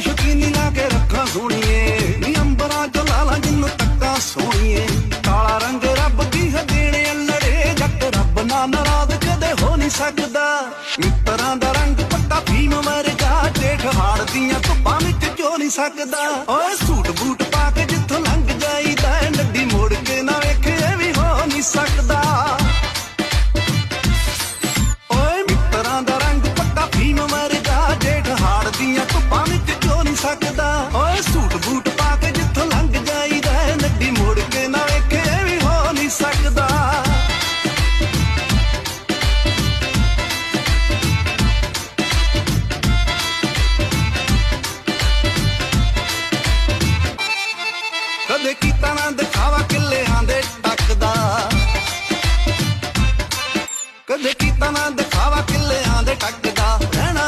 ਸ਼ਕੀਨੀ ਲਾ ਕੇ ਰੱਖਾਂ ਸੋਣੀਏ ਨੀ ਅੰਬਰਾਂ ਚ ਲਾਲਾ ਜਿੰਨੂੰ ਤੱਕਾਂ ਸੋਣੀਏ ਕਾਲਾ ਰੰਗ ਰੱਬ ਦੀ ਹੈ, ਦੇਣੇ ਅਲੜੇ ਜੱਟ ਰੱਬ ਨਾ ਨਾਰਾਜ਼ ਕਦੇ ਹੋ ਨਹੀਂ ਸਕਦਾ। ਮਿੱਤਰਾਂ ਦਾ ਰੰਗ ਪੱਕਾ ਭੀਮ ਵਰਗਾ, ਜੇਠ ਹਾੜ ਦੀਆਂ ਧੁੱਪਾਂ ਵਿੱਚ ਜੋ ਨਹੀਂ ਸਕਦਾ। ਓਏ ਨੱਚਦਾ ਓਏ ਸੂਟ ਬੂਟ ਪਾ ਕੇ ਜਿੱਥੋਂ ਲੰਘ ਜਾਈਦਾ ਨੱਡੀ ਕੀਤਾ ਨਾ ਦਿਖਾਵਾ ਕਿੱਲੇ ਆਂਦੇ ਟੱਕਦਾ। ਕਦੇ ਕੀਤਾ ਨਾ